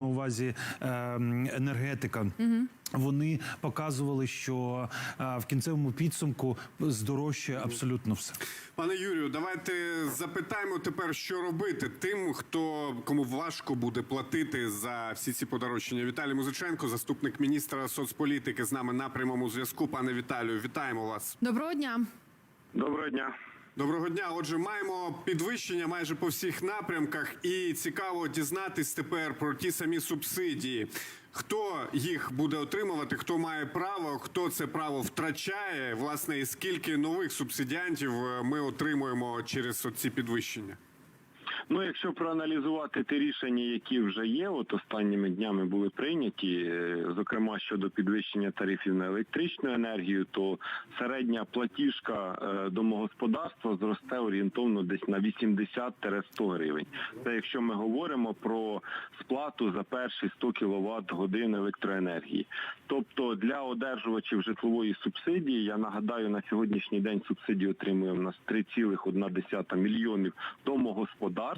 на увазі е, енергетика. Вони показували, що е, в кінцевому підсумку здорожчає абсолютно все. Пане Юрію, давайте запитаємо тепер, що робити тим, хто кому важко буде платити за всі ці подорожчання. Віталій Музиченко, заступник міністра соцполітики, з нами на прямому зв'язку. Пане Віталію, вітаємо вас. Доброго дня. Доброго дня. Доброго дня. Отже, маємо підвищення майже по всіх напрямках, і цікаво дізнатись тепер про ті самі субсидії. Хто їх буде отримувати, хто має право, хто це право втрачає, власне, і скільки нових субсидіантів е, ми отримуємо через ці підвищення. Ну, якщо проаналізувати ті рішення, які вже є, от останніми днями були прийняті, е, зокрема щодо підвищення тарифів на електричну енергію, то середня платіжка е, домогосподарства зросте орієнтовно десь на 80-100 гривень. Це якщо ми говоримо про сплату за перші 100 кВт годин електроенергії. Тобто для одержувачів житлової субсидії, я нагадаю, на сьогоднішній день субсидію отримує в нас 3,1 мільйонів домогосподарств.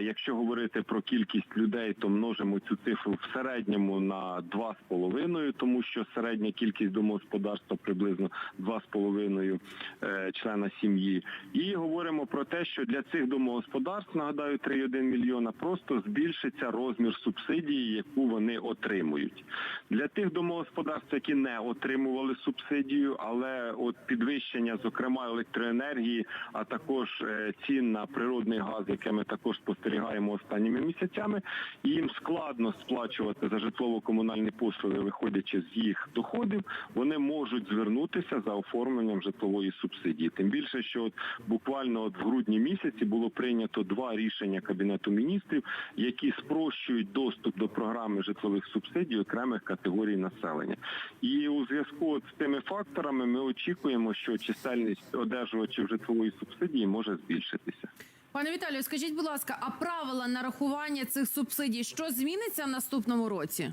Якщо говорити про кількість людей, то множимо цю цифру в середньому на 2,5, тому що середня кількість домогосподарства приблизно 2,5 е, члена сім'ї. І говоримо про те, що для цих домогосподарств, нагадаю, 3,1 мільйона, просто збільшиться розмір субсидії, яку вони отримують. Для тих домогосподарств, які не отримували субсидію, але от підвищення, зокрема електроенергії, а також е, цін на природний газ, яке ми також спостерігаємо останніми місяцями, і їм складно сплачувати за житлово-комунальні послуги, виходячи з їх доходів, вони можуть звернутися за оформленням житлової субсидії. Тим більше, що от буквально от в грудні місяці було прийнято два рішення кабінету міністрів, які спрощують доступ до програми житлових субсидій окремих категорій населення. І у зв'язку з тими факторами ми очікуємо, що чисельність одержувачів житлової субсидії може збільшитися. Пане Віталію, скажіть, будь ласка, а правила нарахування цих субсидій що зміниться в наступному році?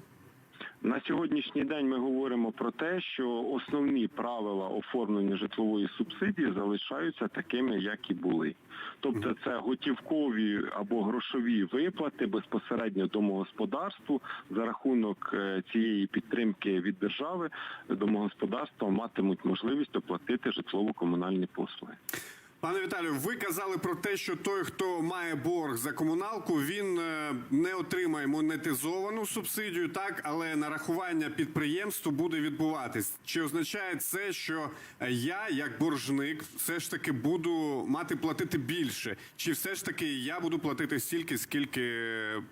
На сьогоднішній день ми говоримо про те, що основні правила оформлення житлової субсидії залишаються такими, як і були. Тобто, це готівкові або грошові виплати безпосередньо домогосподарству за рахунок е, цієї підтримки від держави. Домогосподарства матимуть можливість оплатити житлово-комунальні послуги. Пане Віталію, ви казали про те, що той, хто має борг за комуналку, він е, не отримає монетизовану субсидію, так але нарахування підприємству буде відбуватись. Чи означає це, що е, я, як боржник, все ж таки буду мати платити більше? Чи все ж таки я буду платити стільки, скільки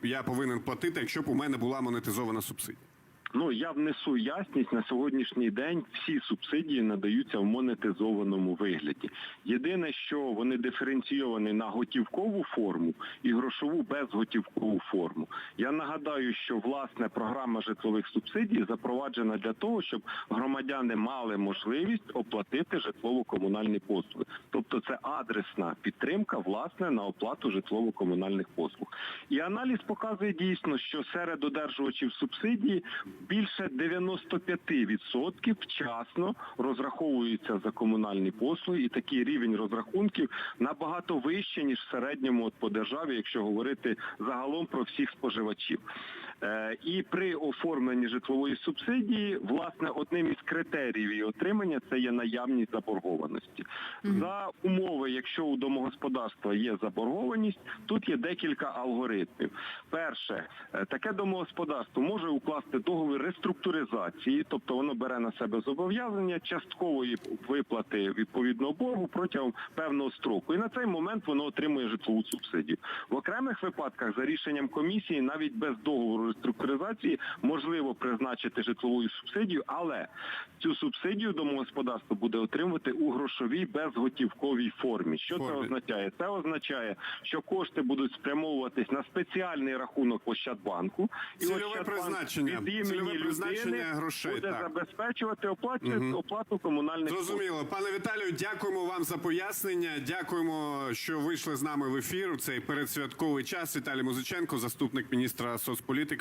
я повинен платити, якщо б у мене була монетизована субсидія? Ну я внесу ясність на сьогоднішній день. Всі субсидії надаються в монетизованому вигляді. Єдине, що вони диференційовані на готівкову форму і грошову безготівкову форму. Я нагадаю, що власне програма житлових субсидій запроваджена для того, щоб громадяни мали можливість оплатити житлово-комунальні послуги. Тобто, це адресна підтримка власне на оплату житлово-комунальних послуг. І аналіз показує дійсно, що серед одержувачів субсидії більше 95% вчасно розраховуються за комунальні послуги, і такий рівень розрахунків набагато вищий, ніж в середньому от по державі, якщо говорити загалом про всіх споживачів. Е, І при оформленні житлової субсидії, власне, одним із критеріїв її отримання це є наявність заборгованості. За умови, якщо у домогосподарства є заборгованість, тут є декілька алгоритмів. Перше, е, таке домогосподарство може укласти договір реструктуризації, тобто воно бере на себе зобов'язання часткової виплати відповідного боргу протягом певного строку. І на цей момент воно отримує житлову субсидію. В окремих випадках за рішенням комісії навіть без договору реструктуризації можливо призначити житлову субсидію, але цю субсидію домогосподарство буде отримувати у грошовій безготівковій формі. Що це означає? Це означає, що кошти будуть спрямовуватись на спеціальний рахунок Ощадбанку і Цільове Ощадбанк призначення. від імені Цільове людини грошей, буде так. забезпечувати оплату, оплату комунальних послуг. Зрозуміло, пане Віталію, дякуємо вам за пояснення. Дякуємо, що вийшли з нами в ефір. у Цей передсвятковий час. Віталій Музиченко, заступник міністра соцполітики,